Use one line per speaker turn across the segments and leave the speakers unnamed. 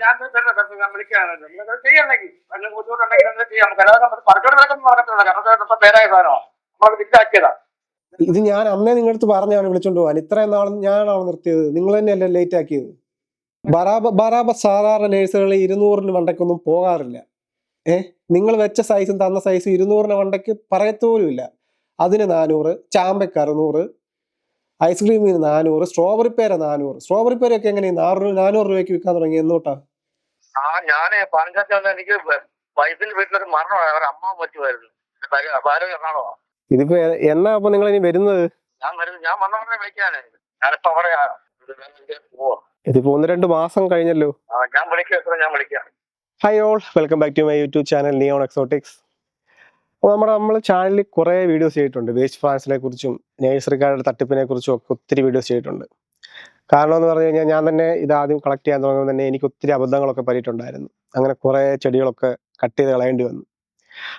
ഞാൻ ചെയ്യണമെങ്കിൽ നടക്കുന്നില്ല കാരണം പേരായ നമ്മൾ
ഇത് ഞാൻ അന്നേ നിങ്ങളടുത്ത് പറഞ്ഞാണ് വിളിച്ചോണ്ട് പോകാൻ. ഇത്രയും നാൾ ഞാനാണ് നിർത്തിയത്? നിങ്ങൾ തന്നെയല്ലേ ലേറ്റ് ആക്കിയത്? ബറാബ ബറാബ സാധാരണ നേഴ്സുകൾ ഇരുന്നൂറിന് വണ്ടക്കൊന്നും പോകാറില്ല. ഏ? നിങ്ങൾ വെച്ച സൈസും തന്ന സൈസും ഇരുന്നൂറിന് വണ്ടയ്ക്ക് പറയത്തോലുമില്ല. അതിന് നാനൂറ് ചാമ്പയ്ക്ക് അറുന്നൂറ് ഐസ്ക്രീമിന് നാനൂറ് സ്ട്രോബെറി പേര നാനൂറ്. സ്ട്രോബെറി പേരൊക്കെ എങ്ങനെ? നാനൂറ് നാനൂറ് രൂപയ്ക്ക് വിൽക്കാൻ തുടങ്ങി. എന്നോട്ടാ
ആ ഞാൻ പഞ്ചായത്ത് വന്ന് എനിക്ക് വയസ്സിൽ വീട്ടിലൊരു മരണമാണ്. അവരുടെ അമ്മ പറ്റുമായിരുന്നു ആരോഗ്യ എറണാകുളമാ.
ഇതിപ്പോ എന്നാ അപ്പൊ നിങ്ങൾ ഇനി വരുന്നത്?
ഞാൻ വരുന്നത് ഞാൻ വന്നവരെ ഉടനെ വിളിക്കാണ് ഞാനിപ്പോ അവിടെ
ഇതിപ്പോ ഒന്ന് രണ്ട് മാസം കഴിഞ്ഞല്ലോ.
ഞാൻ വിളിക്കുക ഞാൻ വിളിക്കാം.
Hi all welcome back to my YouTube channel neon exotics അപ്പോൾ നമ്മുടെ നമ്മൾ ചാനലിൽ കുറേ വീഡിയോസ് ചെയ്തിട്ടുണ്ട്. വേസ്റ്റ് ഫ്രാൻസിനെ കുറിച്ചും നേഴ്സറിക്കാരുടെ തട്ടിപ്പിനെ കുറിച്ചും ഒക്കെ ഒത്തിരി വീഡിയോസ് ചെയ്തിട്ടുണ്ട്. കാരണം എന്ന് പറഞ്ഞു കഴിഞ്ഞാൽ ഞാൻ തന്നെ ഇത് ആദ്യം കളക്ട് ചെയ്യാൻ തുടങ്ങുമ്പോൾ തന്നെ എനിക്ക് ഒത്തിരി അബദ്ധങ്ങളൊക്കെ പറ്റിയിട്ടുണ്ടായിരുന്നു. അങ്ങനെ കുറേ ചെടികളൊക്കെ കട്ട് ചെയ്ത് കളയേണ്ടി വന്നു.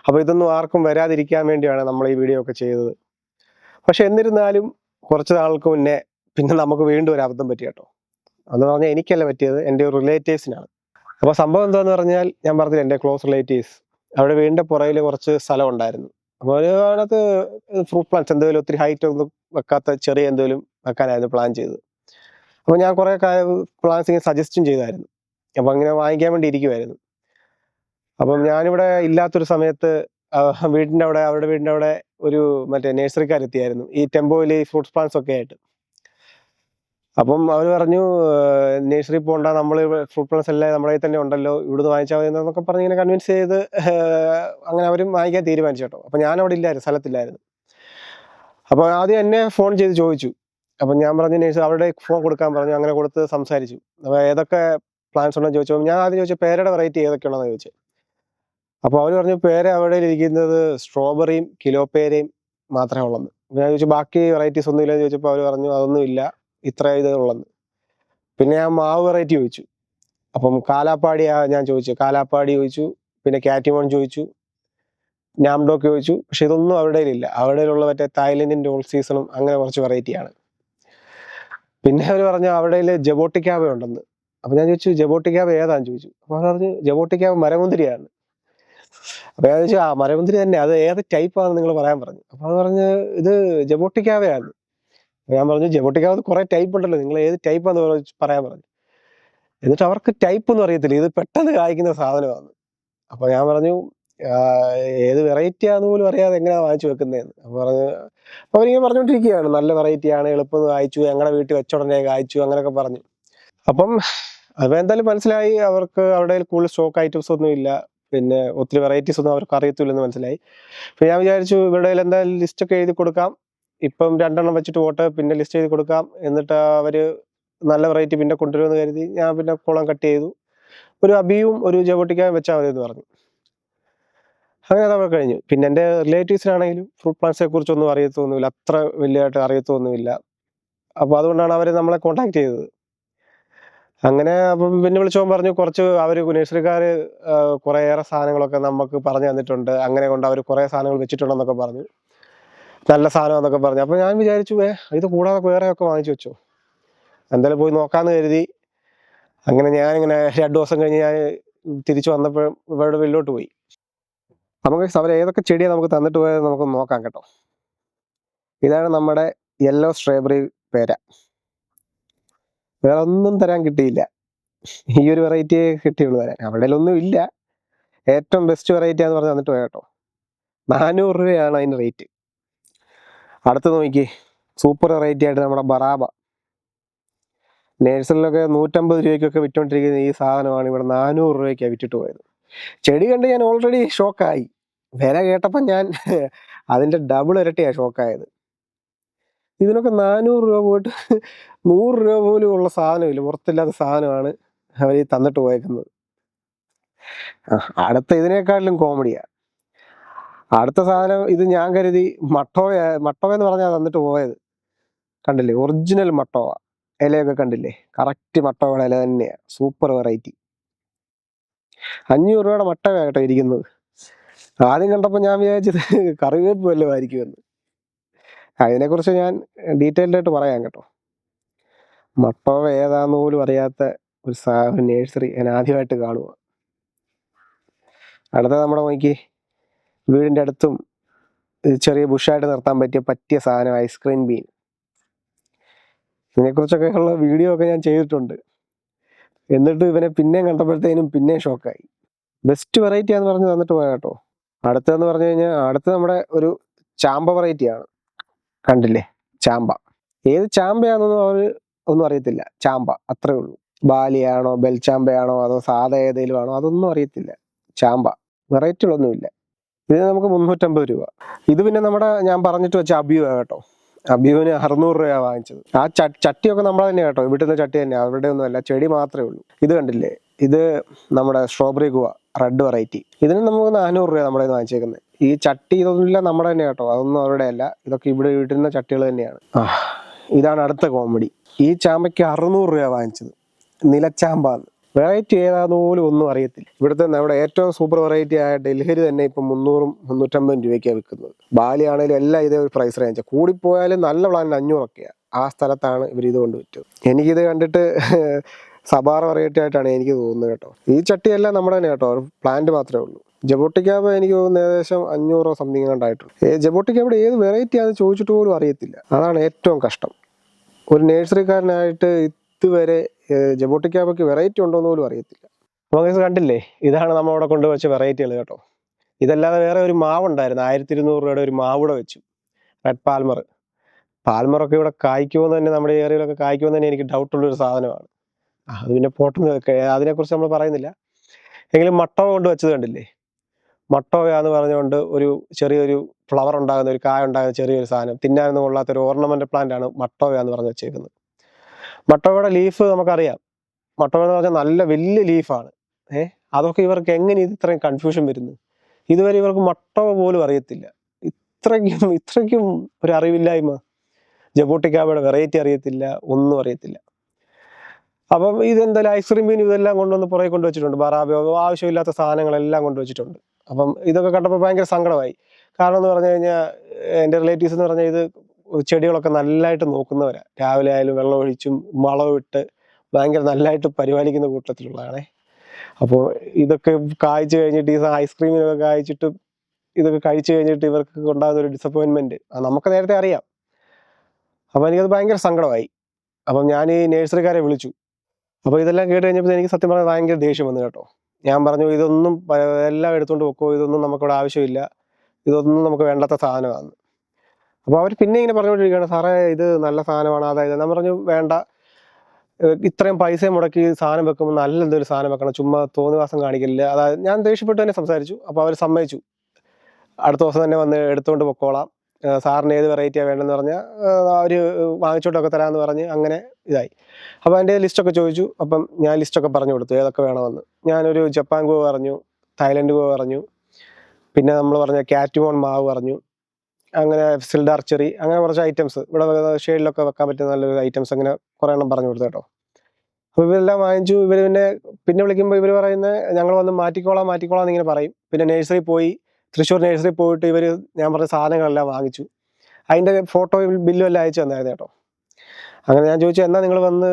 അപ്പോൾ ഇതൊന്നും ആർക്കും വരാതിരിക്കാൻ വേണ്ടിയാണ് നമ്മൾ ഈ വീഡിയോ ഒക്കെ ചെയ്തത്. പക്ഷെ എന്നിരുന്നാലും കുറച്ച് നാൾക്ക് മുന്നേ പിന്നെ നമുക്ക് വീണ്ടും ഒരു അബദ്ധം പറ്റി കേട്ടോ. അതെന്ന് പറഞ്ഞാൽ എനിക്കല്ല പറ്റിയത് എന്റെ റിലേറ്റീവ്സിനാണ് അപ്പോൾ സംഭവം എന്താണെന്ന് പറഞ്ഞാൽ ഞാൻ പറഞ്ഞില്ല എന്റെ ക്ലോസ് റിലേറ്റീവ്സ് അവിടെ വീടിന്റെ പുറകിൽ കുറച്ച് സ്ഥലം ഉണ്ടായിരുന്നു. അപ്പോൾ അതിനകത്ത് ഫ്രൂട്ട് പ്ലാന്റ്സ് എന്തെങ്കിലും ഒത്തിരി ഹൈറ്റ് ഒന്നും വെക്കാത്ത ചെറിയ എന്തെങ്കിലും വെക്കാനായിരുന്നു പ്ലാൻ ചെയ്തത്. അപ്പോൾ ഞാൻ കുറേ പ്ലാൻസ് ഇങ്ങനെ സജസ്റ്റും ചെയ്തായിരുന്നു. അപ്പോൾ അങ്ങനെ വാങ്ങിക്കാൻ വേണ്ടി ഇരിക്കുമായിരുന്നു അപ്പം ഞാനിവിടെ ഇല്ലാത്തൊരു സമയത്ത് വീടിന്റെ അവിടെ അവരുടെ വീടിന്റെ അവിടെ ഒരു മറ്റേ നഴ്സറിക്കാരെത്തിയായിരുന്നു ഈ ടെമ്പോയിൽ ഫ്രൂട്ട്സ് പ്ലാന്റ്സ് ഒക്കെ ആയിട്ട്. അപ്പം അവർ പറഞ്ഞു നേഴ്സറി പോകണ്ട നമ്മൾ ഫ്രൂട്ട് പ്ലസ് അല്ലേ കയ്യിൽ തന്നെ ഉണ്ടല്ലോ ഇവിടുന്ന് വാങ്ങിച്ചാൽ മതി എന്നൊക്കെ പറഞ്ഞ് ഇങ്ങനെ കൺവിൻസ് ചെയ്ത് അങ്ങനെ അവരും വാങ്ങിക്കാൻ തീരുമാനിച്ചു കേട്ടോ. അപ്പം ഞാൻ അവിടെ ഇല്ലായിരുന്നു സ്ഥലത്തില്ലായിരുന്നു. അപ്പോൾ ആദ്യം എന്നെ ഫോൺ ചെയ്ത് ചോദിച്ചു. അപ്പം ഞാൻ പറഞ്ഞു നേഴ്സ് അവരുടെ ഫോൺ കൊടുക്കാൻ പറഞ്ഞു അങ്ങനെ കൊടുത്ത് സംസാരിച്ചു. അപ്പോൾ ഏതൊക്കെ പ്ലാൻസ് ഉണ്ടെന്ന് ചോദിച്ചു. ഞാൻ ആദ്യം ചോദിച്ചു പേരയുടെ വെറൈറ്റി ഏതൊക്കെയാണെന്ന് ചോദിച്ചു? അപ്പോൾ അവർ പറഞ്ഞു പേര അവിടെ ഇരിക്കുന്നത് സ്ട്രോബെറിയും കിലോ പേരയും മാത്രമേ ഉള്ളൂ. ഞാൻ ചോദിച്ചു ബാക്കി വെറൈറ്റീസ് ഒന്നും ഇല്ലെന്ന് ചോദിച്ചപ്പോൾ അവർ പറഞ്ഞു അതൊന്നും ഇല്ല. ഇത്ര ഇതുള്ളത് പിന്നെ ഞാൻ മാവ് വെറൈറ്റി ചോദിച്ചു. അപ്പം കാലാപ്പാടി ഞാൻ ചോദിച്ചു. കാലാപ്പാടി ചോദിച്ചു. പിന്നെ കാറ്റിമോൺ ചോദിച്ചു. നാംഡോക്ക് ചോദിച്ചു. പക്ഷെ ഇതൊന്നും അവരുടെ ഇല്ല അവരുടെ ഉള്ള മറ്റേ തായ്ലൻഡിന്റെ ഓൾ സീസണും അങ്ങനെ കുറച്ച് വെറൈറ്റിയാണ് പിന്നെ അവർ പറഞ്ഞു അവരുടെ ജബോട്ടിക്കാവ ഉണ്ടെന്ന്. അപ്പൊ ഞാൻ ചോദിച്ചു ജബോട്ടിക്കാവ ഏതാന്ന്? ചോദിച്ചു. അപ്പൊ അവർ പറഞ്ഞു ജബോട്ടിക്കാവ മരമുന്തിരിയാണ്. അപ്പൊ ഞാൻ ചോദിച്ചു ആ മരമുന്തിരി തന്നെ. അത് ഏത് ടൈപ്പാണെന്ന് നിങ്ങൾ പറയാൻ പറഞ്ഞു. അപ്പൊ അത് പറഞ്ഞ് ഇത് ജബോട്ടിക്കാവയാണ്. ഞാൻ പറഞ്ഞു ജെബോട്ടിക്കകത്ത് കുറെ ടൈപ്പ് ഉണ്ടല്ലോ. നിങ്ങൾ ഏത് ടൈപ്പ് എന്ന് പറയാൻ പറഞ്ഞു. എന്നിട്ട് അവർക്ക് ടൈപ്പ് ഒന്നും അറിയത്തില്ല. ഇത് പെട്ടെന്ന് കായ്ക്കുന്ന സാധനമാണ് അപ്പൊ ഞാൻ പറഞ്ഞു "ആ, ഏത് വെറൈറ്റി ആന്ന് പോലും അറിയാതെ എങ്ങനെയാണ് വാങ്ങിച്ചു വെക്കുന്നതെന്ന് അപ്പൊ പറഞ്ഞു അപ്പൊ അവരിങ്ങനെ പറഞ്ഞുകൊണ്ടിരിക്കുകയാണ്. നല്ല വെറൈറ്റി ആണ് എളുപ്പം കായ്ച്ചു ഞങ്ങളുടെ വീട്ടിൽ വെച്ചുടനെ കായ്ച്ചു അങ്ങനെയൊക്കെ പറഞ്ഞു. അപ്പം അപ്പൊ എന്തായാലും മനസ്സിലായി. അവർക്ക് അവിടെ കൂടുതൽ സ്റ്റോക്ക് ഐറ്റംസ് ഒന്നും ഇല്ല. പിന്നെ ഒത്തിരി വെറൈറ്റീസ് ഒന്നും അവർക്ക് അറിയത്തില്ലെന്ന് മനസ്സിലായി. അപ്പൊ ഞാൻ വിചാരിച്ചു കയ്യിൽ എന്തായാലും ലിസ്റ്റ് ഒക്കെ എഴുതി കൊടുക്കാം. ഇപ്പം രണ്ടെണ്ണം വെച്ചിട്ട് പോട്ടെ പിന്നെ ലിസ്റ്റ് ചെയ്ത് കൊടുക്കാം. എന്നിട്ട് അവർ നല്ല വെറൈറ്റി പിന്നെ കൊണ്ടുവരുമെന്ന് കരുതി ഞാൻ പിന്നെ കുളം കട്ട് ചെയ്തു. ഒരു അബിയും ഒരു ജവട്ടിക്കായും വെച്ചാൽ മതി എന്ന് പറഞ്ഞു. അങ്ങനെ നമ്മൾ കഴിഞ്ഞു. പിന്നെ എന്റെ റിലേറ്റീവ്സിനാണെങ്കിലും ഫ്രൂട്ട് പ്ലാന്റ്സിനെ കുറിച്ചൊന്നും അറിയത്തൊന്നുമില്ല. അത്ര വലിയതായിട്ട് അറിയത്തൊന്നുമില്ല. അപ്പോൾ അതുകൊണ്ടാണ് അവർ നമ്മളെ കോണ്ടാക്ട് ചെയ്തത്. അങ്ങനെ അപ്പം പിന്നെ വിളിച്ചോൻ പറഞ്ഞു കുറച്ച് അവർ നഴ്സറിക്കാർ കുറേയേറെ സാധനങ്ങളൊക്കെ നമുക്ക് പറഞ്ഞു തന്നിട്ടുണ്ട്. അങ്ങനെ കൊണ്ട് അവർ കുറേ സാധനങ്ങൾ വെച്ചിട്ടുണ്ടെന്നൊക്കെ പറഞ്ഞു. നല്ല സാധനം എന്നൊക്കെ പറഞ്ഞു. അപ്പൊ ഞാൻ വിചാരിച്ചു ഏ ഇത് കൂടാതെ വേറെ ഒക്കെ വാങ്ങിച്ചു വെച്ചോ. എന്തായാലും പോയി നോക്കാന്ന് കരുതി. അങ്ങനെ ഞാൻ ഇങ്ങനെ രണ്ടു ദിവസം കഴിഞ്ഞ് ഞാൻ തിരിച്ചു വന്നപ്പോഴും ഇവരുടെ വീട്ടിലോട്ട് പോയി. നമുക്ക് അവർ ഏതൊക്കെ ചെടിയാണ് നമുക്ക് തന്നിട്ട് പോയത് നമുക്ക് നോക്കാം കേട്ടോ. ഇതാണ് നമ്മുടെ യെല്ലോ സ്ട്രോബെറി പേര. വേറെ ഒന്നും തരാൻ കിട്ടിയില്ല. ഈ ഒരു വെറൈറ്റിയെ കിട്ടിയുള്ളൂ തരാൻ. അവിടെ ഒന്നും ഇല്ല. ഏറ്റവും ബെസ്റ്റ് വെറൈറ്റി ആണെന്ന് പറഞ്ഞ് തന്നിട്ട് പോയ കേട്ടോ. നാനൂറ് രൂപയാണ് അതിന്റെ റേറ്റ് അടുത്ത് നോക്കി സൂപ്പർ വെറൈറ്റി ആയിട്ട് നമ്മുടെ ബറാബ. നേഴ്സറിലൊക്കെ നൂറ്റമ്പത് രൂപയ്ക്കൊക്കെ വിറ്റുകൊണ്ടിരിക്കുന്ന ഈ സാധനമാണ് ഇവിടെ നാനൂറ് രൂപയ്ക്കാണ് വിറ്റിട്ട് പോയത്. ചെടി കണ്ട് ഞാൻ ഓൾറെഡി ഷോക്കായി വില കേട്ടപ്പോൾ ഞാൻ അതിന്റെ ഡബിൾ ഇരട്ടിയാണ് ഷോക്കായത് ഇതിനൊക്കെ നാനൂറ് രൂപ പോയിട്ട് നൂറ് രൂപ പോലും ഉള്ള സാധനമില്ല. പുറത്തില്ലാത്ത സാധനമാണ് അവർ തന്നിട്ട് പോയേക്കുന്നത്. അടുത്ത ഇതിനേക്കാളിലും കോമഡിയാ അടുത്ത സാധനം ഇത് ഞാൻ കരുതി മട്ടോവ മട്ടോവ എന്ന് പറഞ്ഞാൽ തന്നിട്ട് പോയത്. കണ്ടില്ലേ? ഒറിജിനൽ മട്ടോവ. ഇലയൊക്കെ കണ്ടില്ലേ? കറക്റ്റ് മട്ടോയുടെ ഇല തന്നെയാ. സൂപ്പർ വെറൈറ്റി അഞ്ഞൂറ് രൂപയുടെ മട്ടവ കേട്ടോ ഇരിക്കുന്നത്. ആദ്യം കണ്ടപ്പോൾ ഞാൻ വിചാരിച്ചത് കറിവേപ്പ് വല്ലതും ആയിരിക്കുമെന്ന് അതിനെക്കുറിച്ച് ഞാൻ ഡീറ്റെയിൽഡ് ആയിട്ട് പറയാം കേട്ടോ. മട്ടോവ ഏതാന്ന് പോലും അറിയാത്ത ഒരു സാ നേഴ്സറി ഞാൻ ആദ്യമായിട്ട് കാണുക അടുത്ത നമ്മുടെ നോക്കി വീടിന്റെ അടുത്തും ചെറിയ ബുഷായിട്ട് നിർത്താൻ പറ്റിയ പറ്റിയ സാധനം ഐസ്ക്രീം ബീൻ. ഇതിനെക്കുറിച്ചൊക്കെ ഉള്ള വീഡിയോ ഒക്കെ ഞാൻ ചെയ്തിട്ടുണ്ട്. എന്നിട്ട് ഇവനെ പിന്നെയും കണ്ടപ്പോഴത്തേനും പിന്നെയും ഷോക്കായി. ബെസ്റ്റ് വെറൈറ്റി ആന്ന് പറഞ്ഞ് തന്നിട്ട് പോയ കേട്ടോ. അടുത്തതെന്ന് പറഞ്ഞു കഴിഞ്ഞാൽ അടുത്ത് നമ്മുടെ ഒരു ചാമ്പ വെറൈറ്റിയാണ്. കണ്ടില്ലേ? ചാമ്പ. ഏത് ചാമ്പയാണെന്നൊന്നും അവർ ഒന്നും അറിയത്തില്ല. ചാമ്പ അത്രേ ഉള്ളൂ. ബാലിയാണോ ബെൽചാമ്പയാണോ അതോ സാധാ ഏതെങ്കിലും ആണോ അതൊന്നും അറിയത്തില്ല. ചാമ്പ. വെറൈറ്റികളൊന്നുമില്ല. ഇത് നമുക്ക് മുന്നൂറ്റമ്പത് രൂപ. ഇത് പിന്നെ നമ്മുടെ ഞാൻ പറഞ്ഞിട്ട് വെച്ച അബിയു കേട്ടോ. അബിയുവിന് അറുന്നൂറ് രൂപയാണ് വാങ്ങിച്ചത്. ആ ചട്ടിയൊക്കെ നമ്മൾ തന്നെ കേട്ടോ. ഇവിടുത്തെ ചട്ടി തന്നെ. അവരുടെ ഒന്നും അല്ല. ചെടി മാത്രമേ ഉള്ളൂ. ഇത് കണ്ടില്ലേ? ഇത് നമ്മുടെ സ്ട്രോബെറി ഗുവ റെഡ് വെറൈറ്റി. ഇതിന് നമുക്ക് നാനൂറ് രൂപ നമ്മുടെ വാങ്ങിച്ചേക്കുന്നത് ഈ ചട്ടി ഇതൊന്നുമില്ല നമ്മുടെ തന്നെ കേട്ടോ. അതൊന്നും അവരുടെ അല്ല. ഇതൊക്കെ ഇവിടെ വീട്ടിൽ ചട്ടികൾ തന്നെയാണ്. ഇതാണ് അടുത്ത കോമഡി. ഈ ചാമ്പയ്ക്ക് അറുന്നൂറ് രൂപ വാങ്ങിച്ചത്. നിലച്ചാമ്പാന്ന്. വെറൈറ്റി ഏതാന്ന് പോലും ഒന്നും അറിയത്തില്ല. ഇവിടുത്തെ നമ്മുടെ ഏറ്റവും സൂപ്പർ വെറൈറ്റി ആയ ഡൽഹരി തന്നെ ഇപ്പം മുന്നൂറും മുന്നൂറ്റമ്പതും രൂപയ്ക്കാണ് വിൽക്കുന്നത്. ബാലി ആണെങ്കിലും എല്ലാം ഇതേ ഒരു പ്രൈസ് റേഞ്ച് കൂടിപ്പോയാലും നല്ല പ്ലാനിന് അഞ്ഞൂറൊക്കെയാണ് ആ സ്ഥലത്താണ് ഇവർ ഇത് കൊണ്ട് വിറ്റത്. എനിക്കിത് കണ്ടിട്ട് സബാർ വെറൈറ്റി ആയിട്ടാണ് എനിക്ക് തോന്നുന്നത് കേട്ടോ. ഈ ചട്ടിയെല്ലാം നമ്മുടെ തന്നെ കേട്ടോ. ഒരു പ്ലാന്റ് മാത്രമേ ഉള്ളൂ. ജബോട്ടിക്കാബ് എനിക്ക് തോന്നുന്നു ഏകദേശം അഞ്ഞൂറോ സംതിങ് ഏ ജബോട്ടിക്കാബിയുടെ ഏത് വെറൈറ്റി ആണെന്ന് ചോദിച്ചിട്ട് പോലും അറിയത്തില്ല. അതാണ് ഏറ്റവും കഷ്ടം. ഒരു നേഴ്സറിക്കാരനായിട്ട് ഇതുവരെ ജബോട്ടിക്കാബയ്ക്ക് വെറൈറ്റി ഉണ്ടോ എന്ന് പോലും അറിയത്തില്ല. നമുക്ക് കണ്ടില്ലേ? ഇതാണ് നമ്മളവിടെ കൊണ്ടുവച്ച വെറൈറ്റികൾ കേട്ടോ. ഇതല്ലാതെ വേറെ ഒരു മാവുണ്ടായിരുന്നു. ആയിരത്തി ഇരുന്നൂറ് രൂപയുടെ ഒരു മാവ് കൂടെ വെച്ചു. റെഡ് പാൽമർ പാൽമറൊക്കെ ഇവിടെ കായ്ക്കുമെന്ന് തന്നെ നമ്മുടെ ഏരിയയിലൊക്കെ കായ്ക്കുമെന്ന് തന്നെ എനിക്ക് ഡൗട്ട് ഡൗട്ടുള്ളൊരു സാധനമാണ്. അത് പിന്നെ പോട്ടെന്ന് അതിനെക്കുറിച്ച് നമ്മൾ പറയുന്നില്ല. എങ്കിലും മട്ടവ കൊണ്ട് വെച്ചത് കണ്ടില്ലേ? മട്ടോയാന്ന് പറഞ്ഞുകൊണ്ട് ഒരു ചെറിയൊരു ഫ്ലവർ ഉണ്ടാകുന്ന ഒരു കായ ഉണ്ടാകുന്ന ചെറിയൊരു സാധനം. തിന്നാനൊന്നും കൊള്ളാത്ത ഒരു ഓർണമെന്റ് പ്ലാന്റ് ആണ് മട്ടോയ എന്ന് പറഞ്ഞ് വെച്ചേക്കുന്നത്. മട്ടോയുടെ ലീഫ് നമുക്കറിയാം. മട്ടവട എന്ന് പറഞ്ഞാൽ നല്ല വലിയ ലീഫാണ് ഏ? അതൊക്കെ ഇവർക്ക് എങ്ങനെ ഇത് ഇത്രയും കൺഫ്യൂഷൻ വരുന്നു? ഇതുവരെ ഇവർക്ക് മട്ടവ പോലും അറിയത്തില്ല. ഇത്രയ്ക്കും ഇത്രയ്ക്കും ഒരു അറിവില്ലായ്മ ജബോട്ടിക്കാവയുടെ വെറൈറ്റി അറിയത്തില്ല ഒന്നും അറിയത്തില്ല. അപ്പം ഇതെന്തായാലും ഐസ്ക്രീം മീൻ ഇതെല്ലാം കൊണ്ടുവന്ന് പുറകെ കൊണ്ടുവച്ചിട്ടുണ്ട്. ബറാബോ ആവശ്യമില്ലാത്ത സാധനങ്ങളെല്ലാം കൊണ്ടുവച്ചിട്ടുണ്ട്. അപ്പം ഇതൊക്കെ കണ്ടപ്പോൾ ഭയങ്കര സങ്കടമായി. കാരണം എന്ന് പറഞ്ഞു കഴിഞ്ഞാൽ എന്റെ റിലേറ്റീവ്സ് എന്ന് പറഞ്ഞാൽ ഇത് ചെടികളൊക്കെ നല്ലതായിട്ട് നോക്കുന്നവരാ. രാവിലെ ആയാലും വെള്ളം ഒഴിച്ചും വളവും ഇട്ട് ഭയങ്കര നല്ലതായിട്ട് പരിപാലിക്കുന്ന കൂട്ടത്തിലുള്ളതാണേ. അപ്പോൾ ഇതൊക്കെ കായ്ച്ചു കഴിഞ്ഞിട്ട് ഈ ഐസ്ക്രീമിനൊക്കെ കായ്ച്ചിട്ട് ഇതൊക്കെ കഴിച്ചു കഴിഞ്ഞിട്ട് ഇവർക്ക് ഉണ്ടാകുന്ന ഒരു ഡിസപ്പോയിൻമെന്റ് നമുക്ക് നേരത്തെ അറിയാം. അപ്പോൾ എനിക്കത് ഭയങ്കര സങ്കടമായി. അപ്പം ഞാൻ ഈ നേഴ്സറിക്കാരെ വിളിച്ചു. അപ്പോൾ ഇതെല്ലാം കേട്ട് കഴിഞ്ഞപ്പോൾ എനിക്ക് സത്യം പറഞ്ഞാൽ ഭയങ്കര ദേഷ്യം വന്നു കേട്ടോ. ഞാൻ പറഞ്ഞു ഇതൊന്നും എല്ലാം എടുത്തുകൊണ്ട് വെക്കോ ഇതൊന്നും നമുക്കിവിടെ ആവശ്യമില്ല. ഇതൊന്നും നമുക്ക് വേണ്ടാത്ത സാധനമാണ്. അപ്പോൾ അവർ പിന്നെ ഇങ്ങനെ പറഞ്ഞുകൊണ്ടിരിക്കുകയാണ് സാറേ ഇത് നല്ല സാധനമാണ് അതായത് ഞാൻ പറഞ്ഞു വേണ്ട. ഇത്രയും പൈസ മുടക്കി സാധനം വെക്കുമ്പോൾ നല്ല എന്തൊരു സാധനം വെക്കണം ചുമ്മാ തോന്നിവാസം കാണിക്കില്ല അതായത് ഞാൻ ദേഷ്യപ്പെട്ട് തന്നെ സംസാരിച്ചു അപ്പോൾ അവർ സമ്മതിച്ചു. അടുത്ത ദിവസം തന്നെ വന്ന് എടുത്തുകൊണ്ട് പൊക്കോളാം. സാറിന് ഏത് വെറൈറ്റിയാണ് വേണ്ടതെന്ന് പറഞ്ഞാൽ അവർ വാങ്ങിച്ചോട്ടൊക്കെ തരാമെന്ന് പറഞ്ഞ് അങ്ങനെ ഇതായി. അപ്പോൾ എന്റെ ലിസ്റ്റൊക്കെ ചോദിച്ചു അപ്പം ഞാൻ ലിസ്റ്റൊക്കെ പറഞ്ഞു കൊടുത്തു ഏതൊക്കെ വേണമെന്ന്. ഞാനൊരു ജപ്പാൻ ഗോ പറഞ്ഞു തായ്ലൻഡ് ഗോ പറഞ്ഞു പിന്നെ നമ്മൾ പറഞ്ഞ കാറ്റുമോൺ മാവ് പറഞ്ഞു. അങ്ങനെ സിൽഡ് ആർച്ചറി അങ്ങനെ കുറച്ച് ഐറ്റംസ് ഇവിടെ ഷെയ്ഡിലൊക്കെ വെക്കാൻ പറ്റുന്ന നല്ലൊരു ഐറ്റംസ് അങ്ങനെ കുറേ എണ്ണം പറഞ്ഞു കൊടുത്തു കേട്ടോ. അപ്പോൾ ഇവരെല്ലാം വാങ്ങിച്ചു. ഇവർ പിന്നെ പിന്നെ വിളിക്കുമ്പോൾ ഇവർ പറയുന്നത് ഞങ്ങൾ വന്ന് മാറ്റിക്കോളാം മാറ്റിക്കോളാം എന്നിങ്ങനെ പറയും. പിന്നെ നഴ്സറി പോയി തൃശ്ശൂർ നഴ്സറി പോയിട്ട് ഇവർ ഞാൻ പറഞ്ഞ സാധനങ്ങളെല്ലാം വാങ്ങിച്ചു. അതിന്റെ ഫോട്ടോയും ബില്ലും എല്ലാം അയച്ചു തന്നായിരുന്നു കേട്ടോ. അങ്ങനെ ഞാൻ ചോദിച്ചു എന്നാൽ നിങ്ങൾ വന്ന്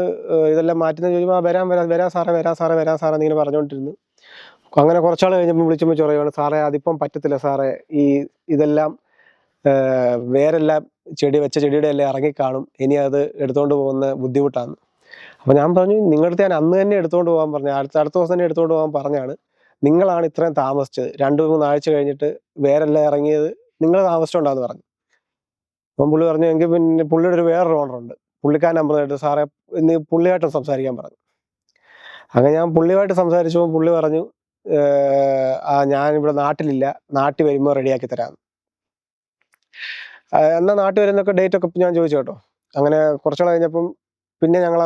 ഇതെല്ലാം മാറ്റുന്ന ചോദിക്കുമ്പോൾ വരാൻ വരാം വരാം സാറേ വരാം സാറേ വരാം സാറേ എന്നിങ്ങനെ പറഞ്ഞുകൊണ്ടിരുന്നു. അങ്ങനെ കുറച്ചാൾ കഴിഞ്ഞപ്പോൾ വിളിച്ചപ്പോൾ ചൊറയാണ് സാറേ അതിപ്പം പറ്റത്തില്ല സാറേ ഈ ഇതെല്ലാം വേരെല്ലാം ചെടി വെച്ച ചെടിയുടെ എല്ലാം ഇറങ്ങിക്കാണും ഇനി അത് എടുത്തുകൊണ്ട് പോകുന്ന ബുദ്ധിമുട്ടാണ്. അപ്പോൾ ഞാൻ പറഞ്ഞു നിങ്ങളുടെ ഞാൻ അന്ന് തന്നെ എടുത്തുകൊണ്ട് പോകാൻ പറഞ്ഞു അടുത്ത അടുത്ത ദിവസം തന്നെ എടുത്തുകൊണ്ട് പോകാൻ പറഞ്ഞാണ്. നിങ്ങളാണ് ഇത്രയും താമസിച്ചത്. രണ്ട് മൂന്ന് ആഴ്ച കഴിഞ്ഞിട്ട് വേരെല്ലാം ഇറങ്ങിയത് നിങ്ങൾ താമസിച്ചുണ്ടാന്ന് പറഞ്ഞു. അപ്പം പുള്ളി പറഞ്ഞു എങ്കിൽ പിന്നെ പുള്ളിയുടെ ഒരു വേറൊരു ഓണറുണ്ട് പുള്ളിക്കാൻ നമ്പർ എടുത്ത് സാറേ ഇന്ന് പുള്ളിയായിട്ട് സംസാരിക്കാൻ പറഞ്ഞു. അങ്ങനെ ഞാൻ പുള്ളിയുമായിട്ട് സംസാരിച്ചപ്പോൾ പുള്ളി പറഞ്ഞു ആ ഞാൻ ഇവിടെ നാട്ടിലില്ല. നാട്ടിൽ വരുമ്പോൾ റെഡിയാക്കി തരാം എന്നാ നാട്ടിൽ വരുന്നൊക്കെ ഡേറ്റ് ഒക്കെ ഞാൻ ചോദിച്ചു കേട്ടോ. അങ്ങനെ കുറച്ചാൾ കഴിഞ്ഞപ്പം പിന്നെ ഞങ്ങൾ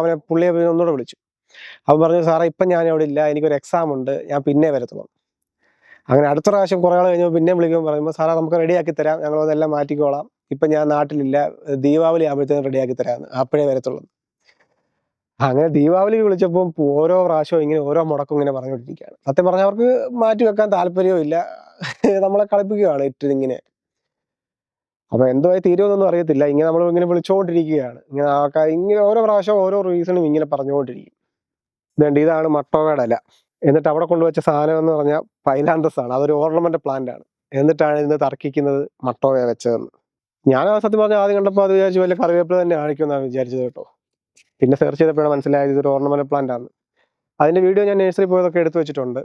അവനെ പുള്ളിയെ പിന്നെ ഒന്നുകൂടെ വിളിച്ചു. അവൻ പറഞ്ഞു സാറേ ഇപ്പം ഞാൻ അവിടെ ഇല്ല. എനിക്കൊരു എക്സാം ഉണ്ട്. ഞാൻ പിന്നെ വരത്തുള്ളൂ. അങ്ങനെ അടുത്ത പ്രാവശ്യം കുറേ ആൾ കഴിഞ്ഞപ്പോൾ പിന്നെ വിളിക്കുമ്പോൾ പറയുമ്പോൾ സാറേ നമുക്ക് റെഡിയാക്കി തരാം. ഞങ്ങൾ അതെല്ലാം മാറ്റിക്കോളാം. ഇപ്പം ഞാൻ നാട്ടിലില്ല. ദീപാവലി ആകുമ്പോഴത്തേക്കും റെഡിയാക്കി തരാമെന്ന്. അപ്പോഴേ വരത്തുള്ളൂ. അങ്ങനെ ദീപാവലി വിളിച്ചപ്പോൾ ഓരോ പ്രാവശ്യവും ഇങ്ങനെ ഓരോ മുടക്കും ഇങ്ങനെ പറഞ്ഞുകൊണ്ടിരിക്കുകയാണ്. സത്യം പറഞ്ഞാൽ അവർക്ക് മാറ്റി വെക്കാൻ താല്പര്യവും ഇല്ല. നമ്മളെ കളിപ്പിക്കുകയാണ് ഇട്ട് ഇങ്ങനെ. അപ്പൊ എന്തുമായി തീരുമെന്നൊന്നും അറിയത്തില്ല. ഇങ്ങനെ നമ്മൾ ഇങ്ങനെ വിളിച്ചുകൊണ്ടിരിക്കുകയാണ് ഇങ്ങനെ ആൾക്കാർ ഇങ്ങനെ ഓരോ പ്രാവശ്യം ഓരോ റീസണും ഇങ്ങനെ പറഞ്ഞുകൊണ്ടിരിക്കും ഇതുണ്ട് ഇതാണ് മട്ടോവയുടെ ഇല എന്നിട്ട് അവിടെ കൊണ്ടുവച്ച സാധനം എന്ന് പറഞ്ഞാൽ പൈലാന്തസ് ആണ്. അതൊരു ഓർണമെന്റ് പ്ലാന്റ് ആണ്. എന്നിട്ടാണ് ഇന്ന് തർക്കിക്കുന്നത് മട്ടോവ വെച്ചതെന്ന്. ഞാൻ ആ സത്യം പറഞ്ഞാൽ ആദ്യം കണ്ടപ്പോൾ അത് വിചാരിച്ചു വലിയ കറിവേപ്പില തന്നെ ആയിരിക്കുമെന്നാണ് വിചാരിച്ചത് കേട്ടോ. പിന്നെ സെർച്ച് ചെയ്തപ്പോഴാണ് മനസ്സിലായത് ഇതൊരു ഓർണമെന്റ് പ്ലാന്റ് ആണ് അതിന്റെ വീഡിയോ ഞാൻ നഴ്സറി പോയതൊക്കെ എടുത്തു വെച്ചിട്ടുണ്ട്.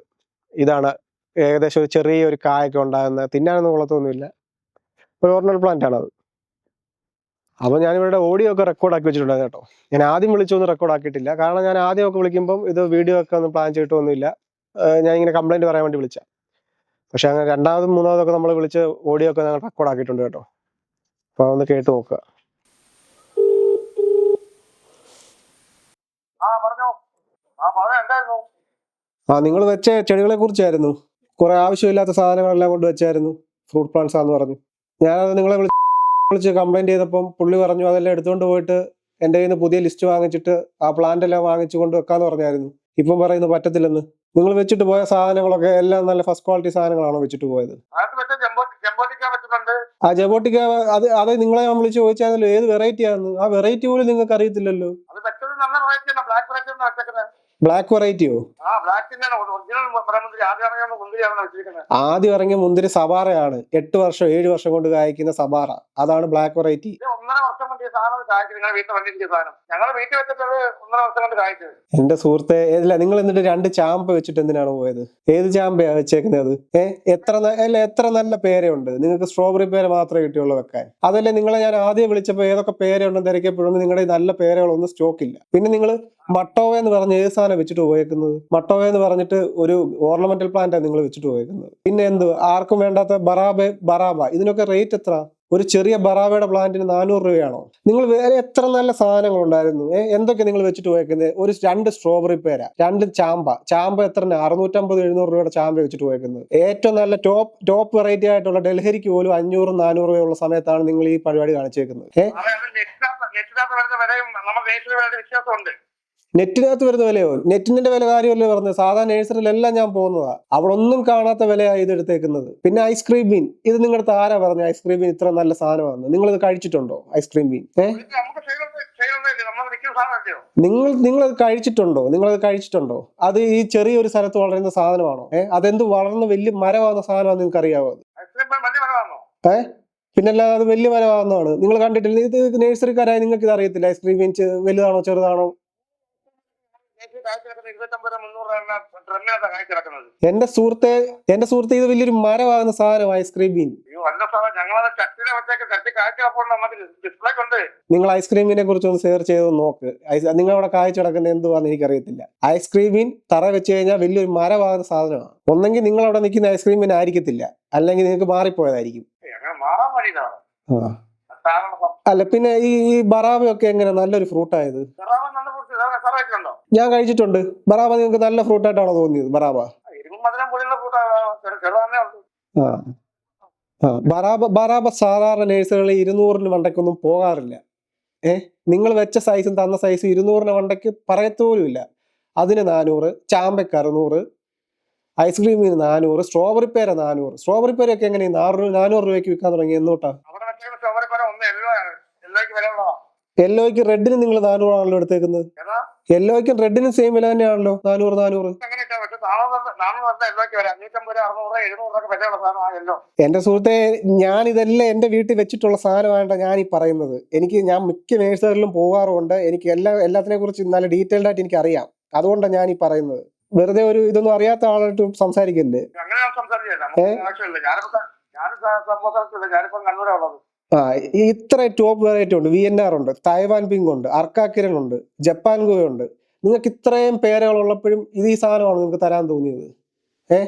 ഇതാണ് ഏകദേശം ഒരു ചെറിയ ഒരു കായൊക്കെ ഉണ്ടാകുന്ന തിന്നാനൊന്നും കൊള്ളത്തൊന്നുമില്ല. ഒരു ഓർണൽ പ്ലാന്റ് ആണ് അത് അപ്പോൾ ഞാൻ ഇവരുടെ ഓഡിയോ ഒക്കെ റെക്കോർഡ് ആക്കി വെച്ചിട്ടുണ്ടായിരുന്നു കേട്ടോ. ഞാൻ ആദ്യം വിളിച്ചൊന്നും റെക്കോർഡ് ആക്കിയിട്ടില്ല. കാരണം ഞാൻ ആദ്യം ഒക്കെ വിളിക്കുമ്പോൾ ഇത് വീഡിയോ ഒക്കെ ഒന്നും പ്ലാൻ ചെയ്തിട്ടൊന്നുമില്ല. ഞാൻ ഇങ്ങനെ കംപ്ലൈന്റ് പറയാൻ വേണ്ടി വിളിച്ച പക്ഷെ അങ്ങനെ രണ്ടാമതും മൂന്നാമതൊക്കെ നമ്മൾ വിളിച്ച് ഓഡിയോ ഒക്കെ ഞങ്ങൾ റെക്കോർഡ് ആക്കിയിട്ടുണ്ട് കേട്ടോ. അപ്പോൾ ഒന്ന് കേട്ട് നോക്കുക.
ആ
നിങ്ങൾ വെച്ച ചെടികളെ കുറിച്ചായിരുന്നു കുറെ ആവശ്യമില്ലാത്ത സാധനങ്ങളെല്ലാം കൊണ്ട് വെച്ചായിരുന്നു. ഫ്രൂട്ട് പ്ലാന്റ്സ് ആന്ന് പറഞ്ഞു. ഞാനത് നിങ്ങളെ വിളിച്ച് വിളിച്ച് കംപ്ലൈന്റ് ചെയ്തപ്പം പുള്ളി പറഞ്ഞു അതെല്ലാം എടുത്തുകൊണ്ട് പോയിട്ട് എന്റെ കയ്യിൽ നിന്ന് പുതിയ ലിസ്റ്റ് വാങ്ങിച്ചിട്ട് ആ പ്ലാന്റ് എല്ലാം വാങ്ങിച്ചു കൊണ്ട് വെക്കാന്ന് പറഞ്ഞായിരുന്നു. ഇപ്പം പറയുന്നു പറ്റത്തില്ലെന്ന്. നിങ്ങൾ വെച്ചിട്ട് പോയ സാധനങ്ങളൊക്കെ എല്ലാം നല്ല ഫസ്റ്റ് ക്വാളിറ്റി സാധനങ്ങളാണോ വെച്ചിട്ട് പോയത്? ആ ജബോട്ടിക്ക അത് അത് നിങ്ങളെ ഞാൻ വിളിച്ച് ചോദിച്ചാൽ ഏത് വെറൈറ്റി ആണെന്ന് ആ വെറൈറ്റി പോലും നിങ്ങൾക്ക് അറിയത്തില്ലല്ലോ
ബ്ലാക്ക്
വെറൈറ്റിയോ
ആദ്യം ഇറങ്ങിയ
മുന്തിരി സബാറയാണ് എട്ട് വർഷം ഏഴ് വർഷം കൊണ്ട് കായ്ക്കുന്ന സബാറ അതാണ് ബ്ലാക്ക് വെറൈറ്റി എന്റെ സുഹൃത്തെ ഇല്ല നിങ്ങൾ എന്നിട്ട് രണ്ട് ചാമ്പ വെച്ചിട്ട് എന്തിനാണ് പോയത്? ഏത് ചാമ്പയാ വെച്ചേക്കുന്നത്? ഏ എത്ര അല്ല എത്ര നല്ല പേരയുണ്ട്? നിങ്ങൾക്ക് സ്ട്രോബെറി പേര് മാത്രമേ കിട്ടിയുള്ളൂ വെക്കാൻ. അതല്ലേ നിങ്ങളെ ഞാൻ ആദ്യം വിളിച്ചപ്പോൾ ഏതൊക്കെ പേരുണ്ടെന്ന് തിരക്കപ്പെടുന്നു നിങ്ങളുടെ നല്ല പേരുകളൊന്നും സ്റ്റോക്ക് ഇല്ല. പിന്നെ നിങ്ങൾ മട്ടോവ എന്ന് പറഞ്ഞ ഏത് സാധനം വെച്ചിട്ട് പോയേക്കുന്നത് മട്ടോവ എന്ന് പറഞ്ഞിട്ട് ഒരു ഓർണമെന്റൽ പ്ലാന്റാണ് നിങ്ങൾ വെച്ചിട്ട് പോയേക്കുന്നത് പിന്നെ എന്ത്? ആർക്കും വേണ്ടാത്ത ബറാബെ ബറാബ. ഇതിനൊക്കെ റേറ്റ് എത്ര? ഒരു ചെറിയ ബറാബയുടെ പ്ലാന്റിന് നാനൂറ് രൂപയാണോ? നിങ്ങൾ വേറെ എത്ര നല്ല സാധനങ്ങൾ ഉണ്ടായിരുന്നു എന്തൊക്കെ നിങ്ങൾ വെച്ചിട്ട് പോയേക്കുന്നത് ഒരു രണ്ട് സ്ട്രോബെറി പേര രണ്ട് ചാമ്പ. ചാമ്പ എത്ര അറുന്നൂറ്റമ്പത് എഴുന്നൂറ് രൂപയുടെ ചാമ്പ വെച്ചിട്ട് പോയേക്കുന്നത് ഏറ്റവും നല്ല ടോപ്പ് ടോപ്പ് വെറൈറ്റി ആയിട്ടുള്ള ഡൽഹരിക്ക് പോലും അഞ്ഞൂറും നാനൂറ് രൂപയുള്ള സമയത്താണ് നിങ്ങൾ ഈ പരിപാടി കാണിച്ചേക്കുന്നത്.
ഏഹ് നെറ്റിനകത്ത് വരുന്ന വിലയും?
നെറ്റിന്റെ വില കാര്യമല്ലേ പറഞ്ഞത്? സാധാ നേഴ്സറിയിലെല്ലാം ഞാൻ പോകുന്നതാ. അവിടെ ഒന്നും കാണാത്ത വിലയാണ് ഇത് എടുത്തേക്കുന്നത്. പിന്നെ ഐസ്ക്രീം ബീൻ ഇത് നിങ്ങളുടെ താര പറഞ്ഞു ഐസ്ക്രീം ബീൻ ഇത്ര നല്ല സാധനമാണ് നിങ്ങൾ ഇത് കഴിച്ചിട്ടുണ്ടോ ഐസ്ക്രീം ബീൻ നിങ്ങൾ നിങ്ങൾ അത് കഴിച്ചിട്ടുണ്ടോ? നിങ്ങൾ അത് കഴിച്ചിട്ടുണ്ടോ? അത് ഈ ചെറിയൊരു സ്ഥലത്ത് വളരുന്ന സാധനമാണോ? ഏഹ് അതെന്ത് വളർന്ന് വലിയ മരമാകുന്ന സാധനമാണെന്ന് നിങ്ങൾക്ക് അറിയാവോ
ഏഹ്
പിന്നല്ലാതെ അത് വലിയ മരമാകുന്നതാണ്. നിങ്ങൾ കണ്ടിട്ടില്ല? ഇത് നേഴ്സറിക്കാരായി നിങ്ങൾക്ക് ഇത് അറിയത്തില്ല ഐസ്ക്രീം ബീൻ വലുതാണോ ചെറുതാണോ
നേഴ്സറി കാഴ്ച കിടക്കുന്ന ഇരുപത്തമ്പത് മുന്നൂറ് രൂപ ഡ്രമ്മിനകത്താണ് കാഴ്ച കിടക്കുന്നത്
എന്റെ സുഹൃത്തെ എന്റെ സുഹൃത്തെ ഇത് വലിയൊരു മരമാകുന്ന സാധനം ഐസ്ക്രീം. ബീൻ നിങ്ങൾ ഐസ്ക്രീമിനെ കുറിച്ച് ഒന്ന് ഷെയർ ചെയ്ത് നോക്ക്. നിങ്ങൾ അവിടെ കാഴ്ച കിടക്കുന്നത് എന്തുവാന്ന് എനിക്കറിയത്തില്ല. ഐസ്ക്രീമിൻ തറ വെച്ച് കഴിഞ്ഞാൽ വലിയൊരു മരമാകുന്ന സാധനമാണ്. ഒന്നെങ്കിൽ നിങ്ങൾ അവിടെ നിൽക്കുന്ന ഐസ്ക്രീമിന് ആയിരിക്കത്തില്ല. അല്ലെങ്കിൽ നിങ്ങൾക്ക് മാറിപ്പോയതായിരിക്കും. അല്ല പിന്നെ ഈ ബറാവയൊക്കെ എങ്ങനെ? നല്ലൊരു ഫ്രൂട്ട് ആയത്
ചെറാവൻ നല്ല കുറിച്ച് സാറേ കഴിച്ചിട്ടുണ്ടോ
ഞാൻ കഴിച്ചിട്ടുണ്ട്. ബറാബ നിങ്ങൾക്ക് നല്ല ഫ്രൂട്ട് ആയിട്ടാണോ തോന്നിയത്? ബറാബ. ബറാബ ബറാബ സാധാരണ നേഴ്സുകളിൽ ഇരുന്നൂറിന് വണ്ടയ്ക്കൊന്നും പോകാറില്ല. ഏ? നിങ്ങൾ വെച്ച സൈസും തന്ന സൈസും ഇരുന്നൂറിന് വണ്ടയ്ക്ക് പറയത്തോലുമില്ല. അതിന് നാനൂറ് ചാമ്പയ്ക്ക് അറുന്നൂറ് ഐസ്ക്രീമിന് നാനൂറ് സ്ട്രോബെറി പേര നാനൂറ്. സ്ട്രോബെറി പേരൊക്കെ എങ്ങനെ നാനൂറ് നാനൂറ് രൂപയ്ക്ക് വിൽക്കാൻ തുടങ്ങി? എന്നോട്ടാ?
എല്ലോയ്ക്ക് റെഡിന് ഉള്ളതാ
യെല്ലോയ്ക്കും റെഡിനും നിങ്ങൾ നാനൂറാണല്ലോ എടുത്തേക്കുന്നത്? യെല്ലോയ്ക്കും റെഡിനും സെയിം വില തന്നെയാണല്ലോ. നാനൂറ് നാനൂറ്. എന്റെ സുഹൃത്തെ ഞാൻ ഇതെല്ലാം എന്റെ വീട്ടിൽ വെച്ചിട്ടുള്ള സാധനമാണ് ഞാൻ ഈ പറയുന്നത്. എനിക്ക് ഞാൻ മിക്ക നേഴ്സറിലും പോകാറുണ്ട്. എനിക്ക് എല്ലാ എല്ലാത്തിനെ കുറിച്ച് നല്ല ഡീറ്റെയിൽഡ് ആയിട്ട് എനിക്ക് അറിയാം. അതുകൊണ്ടാണ് ഞാൻ ഈ പറയുന്നത്. വെറുതെ ഒരു ഇതൊന്നും അറിയാത്ത ആളായിട്ട് സംസാരിക്കല്ലേ?
ഞാനിപ്പോ
ആ ഇത്ര ടോപ്പ് വെറൈറ്റി ഉണ്ട്. വി എൻ ആർ ഉണ്ട് തായ്വാൻ പിങ്ക് ഉണ്ട് അർക്കാക്കിരൺ ഉണ്ട് ജപ്പാൻ ഗോയ ഉണ്ട്. നിങ്ങൾക്ക് ഇത്രയും പേരുകൾ ഉള്ളപ്പോഴും ഇത് ഈ സാധനമാണ് നിങ്ങൾക്ക് തരാൻ തോന്നിയത്. ഏ?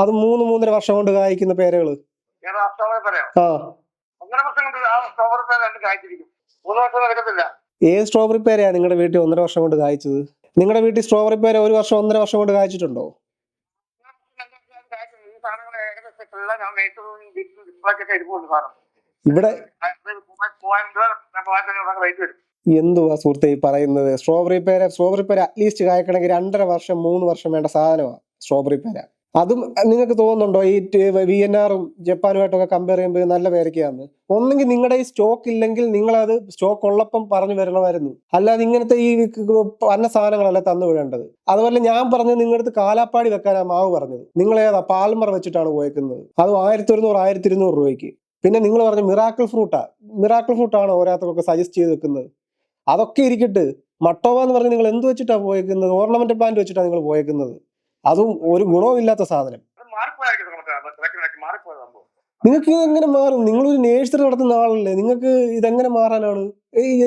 അത് മൂന്ന് മൂന്നര വർഷം കൊണ്ട് കായ്ക്കുന്ന പേരുകൾ ആ ഏത് സ്ട്രോബെറി പേരയാ നിങ്ങളുടെ വീട്ടിൽ ഒന്നര വർഷം കൊണ്ട് കായ്ച്ചത്? നിങ്ങളുടെ വീട്ടിൽ സ്ട്രോബെറി പേര ഒരു വർഷം ഒന്നര വർഷം കൊണ്ട് കായ്ച്ചിട്ടുണ്ടോ?
ഞാൻ
ഇവിടെ എന്തുവാ സുഹൃത്തെ ഈ പറയുന്നത്? സ്ട്രോബെറി പേര സ്ട്രോബെറി പേര അറ്റ്ലീസ്റ്റ് കായ്ക്കണമെങ്കിൽ രണ്ടര വർഷം മൂന്ന് വർഷം വേണ്ട സാധനമാണ് സ്ട്രോബെറി പേര. അതും നിങ്ങൾക്ക് തോന്നുന്നുണ്ടോ? ഈ വി എൻ ആറും ജപ്പാനുമായിട്ടൊക്കെ കമ്പയർ ചെയ്യുമ്പോൾ നല്ല പേരൊക്കെയാന്ന് ഒന്നെങ്കിൽ നിങ്ങളുടെ ഈ സ്റ്റോക്ക് ഇല്ലെങ്കിൽ നിങ്ങളത് സ്റ്റോക്ക് ഉള്ളപ്പം പറഞ്ഞു വരണമായിരുന്നു. അല്ലാതെ ഇങ്ങനത്തെ ഈ പന്ന സാധനങ്ങളല്ല തന്നു വിടേണ്ടത്. അതുപോലെ ഞാൻ പറഞ്ഞത് നിങ്ങളുടെ അടുത്ത് കാലാപ്പാടി വെക്കാനാണ് മാവ് പറഞ്ഞത്. നിങ്ങൾ ഏതാ പാൽമർ വെച്ചിട്ടാണ് പോയേക്കുന്നത്. അത് ആയിരത്തി ഒരുന്നൂറ് ആയിരത്തി ഇരുന്നൂറ് രൂപയ്ക്ക്. പിന്നെ നിങ്ങൾ പറഞ്ഞ മിറാക്കിൾ ഫ്രൂട്ടാ മിറാക്കിൾ ഫ്രൂട്ടാണ് ഓരോരുത്തർക്കൊക്കെ സജസ്റ്റ് ചെയ്ത് വെക്കുന്നത്? അതൊക്കെ ഇരിക്കട്ട്. മട്ടോവ എന്ന് പറഞ്ഞ് നിങ്ങൾ എന്ത് വെച്ചിട്ടാണ് പോയേക്കുന്നത്? ഓർണമെന്റ് പ്ലാന്റ് വെച്ചിട്ടാണ് നിങ്ങൾ പോയേക്കുന്നത്? അതും ഒരു ഗുണവും ഇല്ലാത്ത സാധനം. നിങ്ങൾക്ക് ഇതെങ്ങനെ എങ്ങനെ മാറും? നിങ്ങളൊരു നേഴ്സറി നടത്തുന്ന ആളല്ലേ? നിങ്ങൾക്ക് ഇതെങ്ങനെ മാറാനാണ്?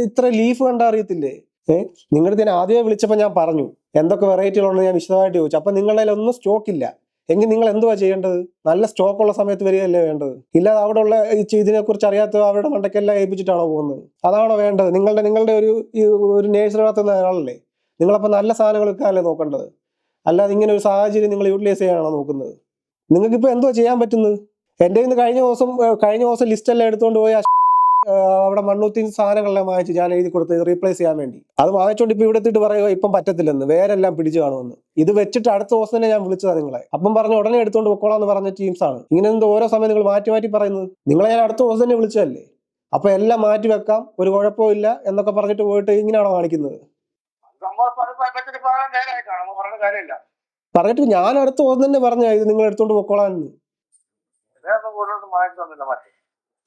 ഇത്ര ലീഫ് കണ്ടാ അറിയത്തില്ലേ? ഏഹ് നിങ്ങളുടെ ഞാൻ ആദ്യമേ വിളിച്ചപ്പോൾ ഞാൻ പറഞ്ഞു. എന്തൊക്കെ വെറൈറ്റികളുണ്ടെന്ന് ഞാൻ വിശദമായിട്ട് ചോദിച്ചു. അപ്പൊ നിങ്ങളുടെ ഒന്നും സ്റ്റോക്ക് ഇല്ല. എങ്കിൽ നിങ്ങൾ എന്തുവാ ചെയ്യേണ്ടത്? നല്ല സ്റ്റോക്ക് ഉള്ള സമയത്ത് വരികയല്ലേ വേണ്ടത്? ഇല്ലാതെ അവിടെ ഉള്ള ഇതിനെ കുറിച്ച് അറിയാത്ത അവരുടെ മണ്ടക്കെല്ലാം ഏൽപ്പിച്ചിട്ടാണോ പോകുന്നത്? അതാണോ വേണ്ടത്? നിങ്ങളുടെ നിങ്ങളുടെ ഒരു ഒരു നേഴ്സറി നടത്തുന്ന ഒരാളല്ലേ? നിങ്ങളപ്പോൾ നല്ല സാധനങ്ങൾ വെക്കാനല്ലേ നോക്കേണ്ടത്? അല്ലാതെ ഇങ്ങനെ ഒരു സാഹചര്യം നിങ്ങൾ യൂട്ടിലൈസ് ചെയ്യാനാണോ നോക്കുന്നത്? നിങ്ങൾക്കിപ്പോൾ എന്തോ ചെയ്യാൻ പറ്റുന്നത്? എന്റെ ഇന്ന് കഴിഞ്ഞ ദിവസം കഴിഞ്ഞ ദിവസം ലിസ്റ്റെല്ലാം എടുത്തുകൊണ്ട് പോയി അവിടെ മണ്ണൂത്തി സാധനങ്ങളെല്ലാം വാങ്ങിച്ച് ഞാൻ എഴുതി കൊടുത്ത് റീപ്ലേസ് ചെയ്യാൻ വേണ്ടി. അത് വാങ്ങിച്ചോണ്ട് ഇപ്പൊ ഇവിടെ എത്തിയിട്ട് പറയുക ഇപ്പം പറ്റത്തില്ലെന്ന്. വേരെല്ലാം പിടിച്ചു കാണുമെന്ന്. ഇത് വെച്ചിട്ട് അടുത്ത ദിവസം തന്നെ ഞാൻ വിളിച്ചതാണ് നിങ്ങളെ. അപ്പം പറഞ്ഞു ഉടനെ എടുത്തുകൊണ്ട് പൊക്കോളാം എന്ന് പറഞ്ഞ ടീംസ് ആണ്. ഇങ്ങനെ എന്തോ ഓരോ സമയം നിങ്ങൾ മാറ്റി മാറ്റി പറയുന്നത്. നിങ്ങളെ ഞാൻ അടുത്ത ദിവസം തന്നെ വിളിച്ചതല്ലേ? അപ്പൊ എല്ലാം മാറ്റി വെക്കാം. ഒരു കുഴപ്പമില്ല എന്നൊക്കെ പറഞ്ഞിട്ട് പോയിട്ട് ഇങ്ങനെയാണോ കാണിക്കുന്നത്? പറഞ്ഞിട്ട് ഞാൻ അടുത്ത ദിവസം തന്നെ പറഞ്ഞ ഇത് നിങ്ങൾ എടുത്തോണ്ട് പൊക്കോളാൻ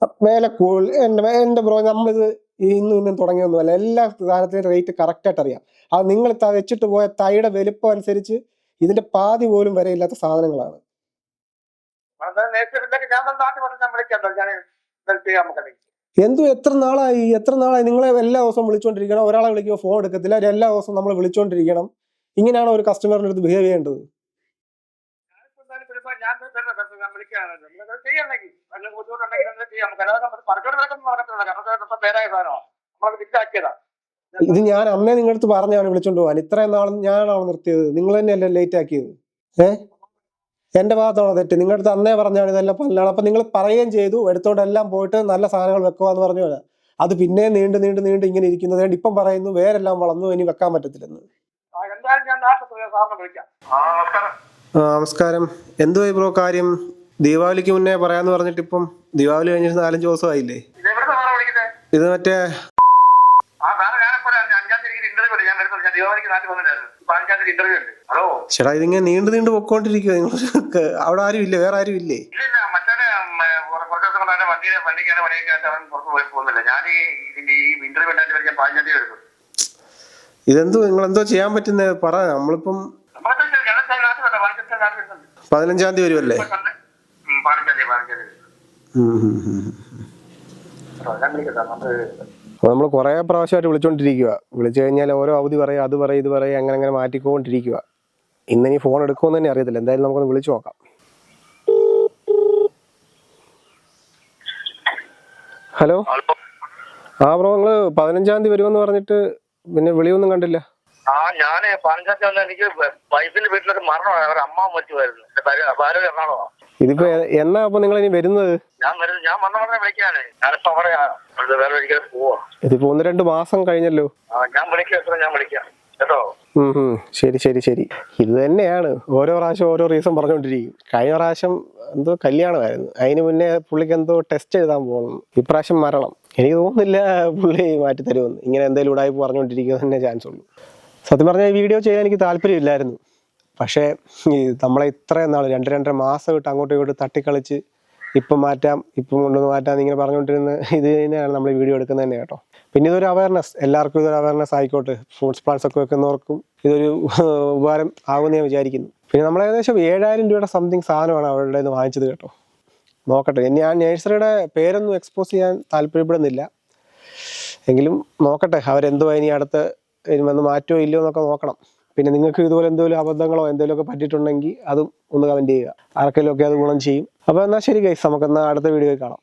ഇതൊന്നും
കൂടുതൽ. എന്റെ എന്റെ ബ്രോ നമ്മളിത് ഇന്നും ഇന്നും തുടങ്ങിയൊന്നുമല്ല. എല്ലാ സാധനത്തിനും റേറ്റ് കറക്റ്റ് ആയിട്ട് അറിയാം. അത് നിങ്ങൾ വെച്ചിട്ട് പോയ തൈയുടെ വലുപ്പം അനുസരിച്ച് ഇതിന്റെ പാതി പോലും
വരെ ഇല്ലാത്ത സാധനങ്ങളാണ്.
എന്തു എത്ര നാളായി? എത്ര നാളായി? നിങ്ങളെ എല്ലാ ദിവസവും വിളിച്ചോണ്ടിരിക്കണം. ഒരാളെ വിളിക്കുമ്പോൾ ഫോൺ എടുക്കത്തില്ല. എല്ലാ ദിവസവും നമ്മൾ വിളിച്ചോണ്ടിരിക്കണം. ഇങ്ങനെയാണ് ഒരു കസ്റ്റമറിന്റെ അടുത്ത് ബിഹേവ് ചെയ്യേണ്ടത്?
ഞാൻ ചെയ്യാം. നമുക്ക് അല്ലാതെ നമ്മൾ കാരണം ഇപ്പൊ പേരായ സാധനമാണ് നമ്മളത് വിറ്റാക്കിയതാ
ഇത് ഞാൻ അന്നേ നിങ്ങളടുത്ത് പറഞ്ഞാണ് വിളിച്ചോണ്ട് പോകാൻ ഇത്രയും നാളും ഞാനാണ് നിർത്തിയത്? നിങ്ങൾ തന്നെയല്ലേ ലേറ്റ് ആക്കിയത്? ഏ? എന്റെ ഭാഗത്താണോ തെറ്റ്? നിങ്ങളുടെ അടുത്ത് അന്നേ പറഞ്ഞാണ് ഇതെല്ലാം പല്ലാണ്. അപ്പൊ നിങ്ങൾ പറയുകയും ചെയ്തു. എടുത്തോണ്ട് എല്ലാം പോയിട്ട് നല്ല സാധനങ്ങൾ വെക്കുക എന്ന് പറഞ്ഞു പോലെ. അത് പിന്നെ നീണ്ട് നീണ്ട് നീണ്ട് ഇങ്ങനെ ഇരിക്കുന്നത് കൊണ്ട് ഇപ്പം പറയുന്നു. വേരെല്ലാം വളർന്നു. ഇനി വെക്കാൻ പറ്റത്തില്ലെന്ന്.
ആ, നമസ്കാരം.
എന്തുവായി ബ്രോ കാര്യം? ദീപാവലിക്ക് മുന്നേ പറയാന്ന് പറഞ്ഞിട്ട് ഇപ്പം ദീപാവലി കഴിഞ്ഞിട്ട് നാലഞ്ച്
ദിവസം ആയില്ലേ
ഇത് മറ്റേ ചേട്ടാ ഇതിങ്ങനെ നീണ്ടു നീണ്ടു പൊക്കോണ്ടിരിക്കുക നിങ്ങൾ അവിടെ ആരും ഇല്ലേ? വേറെ ആരും ഇല്ലേ? ഇതെന്തോ നിങ്ങൾ എന്തോ ചെയ്യാൻ പറ്റുന്ന? പറ നമ്മളിപ്പം
പതിനഞ്ചാം തീയതി
വരുമല്ലേ നമ്മൾ കുറേ പ്രാവശ്യമായിട്ട് വിളിച്ചോണ്ടിരിക്കുക വിളിച്ചു കഴിഞ്ഞാൽ ഓരോ അവധി പറയും അത് പറയും ഇത് പറയും അങ്ങനെ അങ്ങനെ മാറ്റിക്കൊണ്ടിരിക്കുക ഇന്നിനി ഫോൺ എടുക്കുമെന്ന് തന്നെ അറിയത്തില്ല. എന്തായാലും നമുക്കൊന്ന് വിളിച്ചു നോക്കാം. ഹലോ? ആ ബ്രോ നിങ്ങൾ പതിനഞ്ചാം തീയതി വരുമെന്ന് പറഞ്ഞിട്ട് പിന്നെ വിളിയൊന്നും കണ്ടില്ല.
ആ ഞാൻ പതിനഞ്ചാം വന്ന എനിക്ക് വൈഫിന്റെ വീട്ടിലൊരു മരണമാണ്. അവരുടെ അമ്മ മരിച്ചുമായിരുന്നു എന്റെ ഭാര്യ ഭാര്യ എറണാകുളമാ.
ഇതിപ്പോ എന്നാ അപ്പൊ നിങ്ങൾ ഇനി വരുന്നത്?
ഞാൻ വരുന്നത് ഞാൻ വന്ന ഉടനെ വിളിക്കാണ് ഞാനിപ്പോ അവിടെ വേറെ ഒരിക്കലും പോവാ.
ഇതിപ്പോ ഒന്ന് രണ്ട് മാസം കഴിഞ്ഞല്ലോ.
ആ, ഞാൻ വിളിക്കാം ഞാൻ വിളിക്കാം. കേട്ടോ.
ശരി ശരി ശരി. ഇത് തന്നെയാണ്. ഓരോ പ്രാവശ്യം ഓരോ റീസൺ പറഞ്ഞുകൊണ്ടിരിക്കും കഴിഞ്ഞ പ്രാവശ്യം എന്തോ കല്യാണമായിരുന്നു. അതിന് മുന്നേ പുള്ളിക്ക് എന്തോ ടെസ്റ്റ് എഴുതാൻ പോകണം. ഇപ്രാവശ്യം മരണം. എനിക്ക് തോന്നുന്നില്ല പുള്ളി മാറ്റി തരുമെന്ന് ഇങ്ങനെ എന്തെങ്കിലും ഉടായ്പ പറഞ്ഞുകൊണ്ടിരിക്കുക തന്നെ ചാൻസ് ഉള്ളൂ. സത്യം പറഞ്ഞാൽ ഈ വീഡിയോ ചെയ്യാൻ എനിക്ക് താല്പര്യമില്ലായിരുന്നു. പക്ഷേ നമ്മളെ ഇത്രയും നാൾ രണ്ട് രണ്ടര മാസം ഇട്ട് അങ്ങോട്ടും ഇങ്ങോട്ടും തട്ടിക്കളിച്ച് ഇപ്പം മാറ്റാം ഇപ്പം കൊണ്ടുവന്ന് മാറ്റാം ഇങ്ങനെ പറഞ്ഞുകൊണ്ടിരുന്ന ഇത് തന്നെയാണ് നമ്മൾ വീഡിയോ എടുക്കുന്നത് തന്നെ കേട്ടോ. പിന്നെ ഇതൊരു അവയർനെസ് എല്ലാവർക്കും ഇതൊരു അവയർനെസ് ആയിക്കോട്ടെ. ഫ്രൂട്ട്സ് പ്ലാന്റ്സ് ഒക്കെ വെക്കുന്നവർക്കും ഇതൊരു ഉപകാരം ആകുമെന്ന് ഞാൻ വിചാരിക്കുന്നു. പിന്നെ നമ്മൾ ഏകദേശം ഏഴായിരം രൂപയുടെ സംതിങ് സാധനമാണ് അവരുടെ നിന്ന് വാങ്ങിച്ചത് കേട്ടോ. നോക്കട്ടെ ഞാൻ നേഴ്സറിയുടെ പേരൊന്നും എക്സ്പോസ് ചെയ്യാൻ താല്പര്യപ്പെടുന്നില്ല. എങ്കിലും നോക്കട്ടെ അവരെന്തുവാ ഇനി അടുത്ത് വന്ന് മാറ്റോ ഇല്ലയോ എന്നൊക്കെ നോക്കണം. പിന്നെ നിങ്ങൾക്ക് ഇതുപോലെ എന്തെങ്കിലും അബദ്ധങ്ങളോ എന്തെങ്കിലുമൊക്കെ പറ്റിയിട്ടുണ്ടെങ്കിൽ അതും ഒന്ന് കമന്റ് ചെയ്യുക. ആർക്കെങ്കിലുമൊക്കെ അത് ഗുണം ചെയ്യും. അപ്പോൾ എന്നാൽ ശരി ഗൈസ് നമുക്കെന്നാൽ അടുത്ത വീഡിയോയിൽ കാണാം.